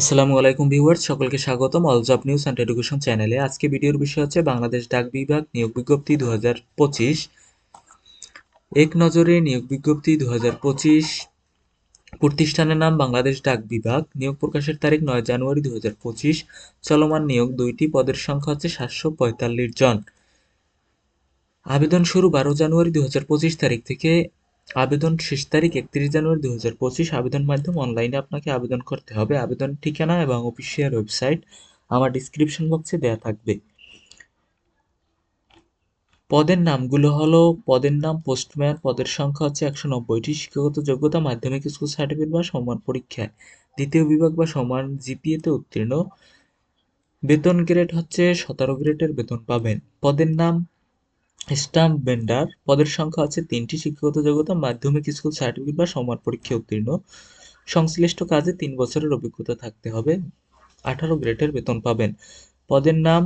আসসালামু আলাইকুম ভিউয়ার্স, সকলকে স্বাগতম all job news and education চ্যানেলে। আজকে ভিডিওর বিষয় হচ্ছে বাংলাদেশ ডাক বিভাগ নিয়োগ বিজ্ঞপ্তি দু এক নজরে নিয়োগ বিজ্ঞপ্তি দুহাজার পঁচিশ প্রতিষ্ঠানের নাম বাংলাদেশ ডাক বিভাগ। নিয়োগ প্রকাশের তারিখ নয় জানুয়ারি দু হাজার পঁচিশ। চলমান নিয়োগ দুইটি পদের সংখ্যা হচ্ছে সাতশো পঁয়তাল্লিশ জন। আবেদন শুরু বারো জানুয়ারি দু হাজার পঁচিশ তারিখ থেকে আবেদন শেষ তারিখ একত্রিশ জানুয়ারি দু হাজার পঁচিশ। আবেদন মাধ্যম অনলাইনে আপনাকে আবেদন করতে হবে। আবেদন ঠিকানা এবং অফিসিয়াল ওয়েবসাইট আমার ডিসক্রিপশন বক্সে দেওয়া থাকবে। পদের নামগুলো হলো, পদের নাম পোস্টম্যান পদের সংখ্যা হচ্ছে একশো নব্বইটি। শিক্ষাগত যোগ্যতা, মাধ্যমিক স্কুল সার্টিফিকেট বা সমান পরীক্ষায়। দ্বিতীয় বিভাগ বা সমান জিপিএতে উত্তীর্ণ। বেতন গ্রেড হচ্ছে সতেরো গ্রেডের বেতন পাবেন। পদের নাম স্টাম্প ভেন্ডার। পদের সংখ্যা আছে তিনটি, শিক্ষাগত যোগ্যতা, মাধ্যমিক স্কুল সার্টিফিকেট বা সমান পরীক্ষায় উত্তীর্ণ। সংশ্লিষ্ট কাজে তিন বছরের অভিজ্ঞতা থাকতে হবে। আঠারো গ্রেডের বেতন পাবেন। পদের নাম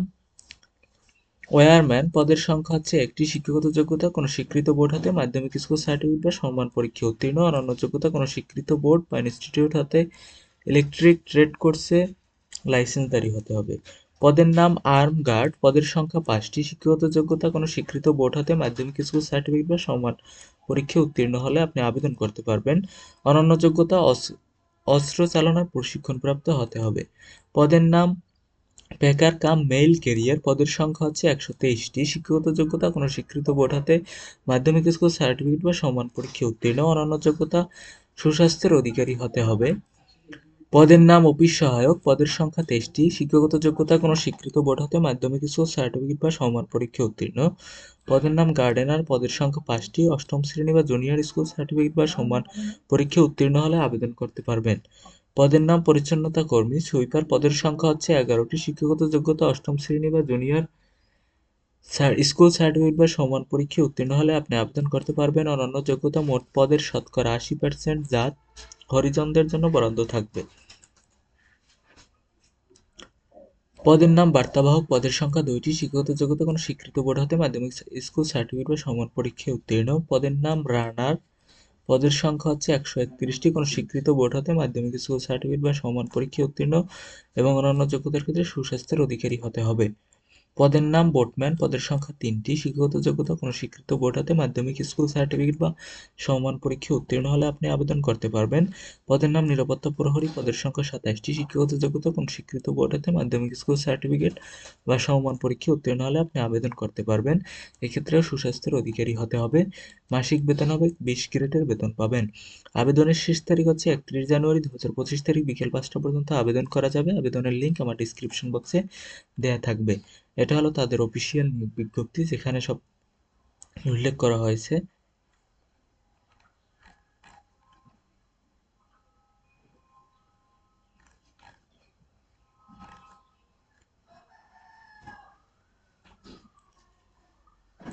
ওয়ারম্যান। পদের সংখ্যা হচ্ছে একটি, শিক্ষাগত যোগ্যতা, কোনো স্বীকৃত বোর্ড হাতে, মাধ্যমিক স্কুল সার্টিফিকেট বা সমান পরীক্ষায় উত্তীর্ণ। আর অন্য যোগ্যতা, কোনো স্বীকৃত বোর্ড বা ইনস্টিটিউট হাতে, ইলেকট্রিক ট্রেড কোর্সে লাইসেন্সদারি হতে হবে। পদের নাম আর্ম গার্ড পদের সংখ্যা পাঁচটি। শিক্ষাগত যোগ্যতা কোনো স্বীকৃত বোর্ড হাতে মাধ্যমিক স্কুল সার্টিফিকেট বা সমান পরীক্ষায় উত্তীর্ণ হলে আপনি আবেদন করতে পারবেন। অনন্য যোগ্যতা অস্ত্র চালনার প্রশিক্ষণপ্রাপ্ত হতে হবে। পদের নাম প্যাকার কাম মেইল কেরিয়ার পদের সংখ্যা হচ্ছে একশো তেইশটি। শিক্ষাগত যোগ্যতা কোনো স্বীকৃত বোর্ড হাতে মাধ্যমিক স্কুল সার্টিফিকেট বা সমান পরীক্ষায় উত্তীর্ণ। অনন্য যোগ্যতা সুস্বাস্থ্যের অধিকারী হতে হবে। পদের নাম অফিস সহায়ক। পদের সংখ্যা তেইশটি। শিক্ষাগত যোগ্যতা কোনো স্বীকৃত বোর্ড হতে মাধ্যমিক স্কুল সার্টিফিকেট বা সমান পরীক্ষা উত্তীর্ণ। পদের নাম গার্ডেনার পদের সংখ্যা পাঁচটি। অষ্টম শ্রেণি বা জুনিয়র স্কুল সার্টিফিকেট বা সমান পরীক্ষা উত্তীর্ণ হলে আবেদন করতে পারবেন। পদের নাম পরিচ্ছন্নতা কর্মী। সুইপার পদের সংখ্যা হচ্ছে এগারোটি। শিক্ষাগত যোগ্যতা অষ্টম শ্রেণি বা জুনিয়র স্কুল সার্টিফিকেট বা সমান পরীক্ষায় উত্তীর্ণ হলে আপনি আবেদন করতে পারবেন। অন্যান্য যোগ্যতা মোট পদের শতকরা আশি পার্সেন্ট জাত। হরিজনদের জন্য বরাদ্দ থাকবে। পদের নাম বার্তাবাহক পদের সংখ্যা দুইটি। শিক্ষাগত যোগ্যতা কোনো স্বীকৃত বোর্ড হতে মাধ্যমিক স্কুল সার্টিফিকেট বা সমান পরীক্ষায় উত্তীর্ণ। পদের নাম রানার। পদের সংখ্যা হচ্ছে একশো একত্রিশটি। কোনো স্বীকৃত বোর্ড হতে মাধ্যমিক স্কুল সার্টিফিকেট বা সমান পরীক্ষায় উত্তীর্ণ এবং অন্যান্য যোগ্যতার ক্ষেত্রে সুস্বাস্থ্যের অধিকারী হতে হবে। পদের নাম বোটম্যান পদের সংখ্যা তিনটি। শিক্ষাগত যোগ্যতা, কোনো স্বীকৃত বোর্ড হাতে মাধ্যমিক স্কুল সার্টিফিকেট বা সমান পরীক্ষায় উত্তীর্ণ হলে আপনি আবেদন করতে পারবেন। পদের নাম নিরাপত্তা প্রহরী, পদের সংখ্যা সাতাশটি। শিক্ষাগত যোগ্যতা, কোনো স্বীকৃত বোর্ড হাতে মাধ্যমিক স্কুল সার্টিফিকেট বা সমান পরীক্ষায় উত্তীর্ণ হলে আপনি আবেদন করতে পারবেন। এক্ষেত্রেও সুস্বাস্থ্যের অধিকারী হতে হবে। মাসিক বেতন হবে বিশ গ্রেডের বেতন পাবেন। আবেদনের শেষ তারিখ হচ্ছে একত্রিশ জানুয়ারি দু হাজার পঁচিশ তারিখ। বিকেল পাঁচটা পর্যন্ত আবেদন করা যাবে। আবেদনের লিঙ্ক আমার ডিসক্রিপশন বক্সে দেওয়া থাকবে। এটা হলো তাদের অফিসিয়াল বিজ্ঞপ্তি যেখানে সব উল্লেখ করা হয়েছে।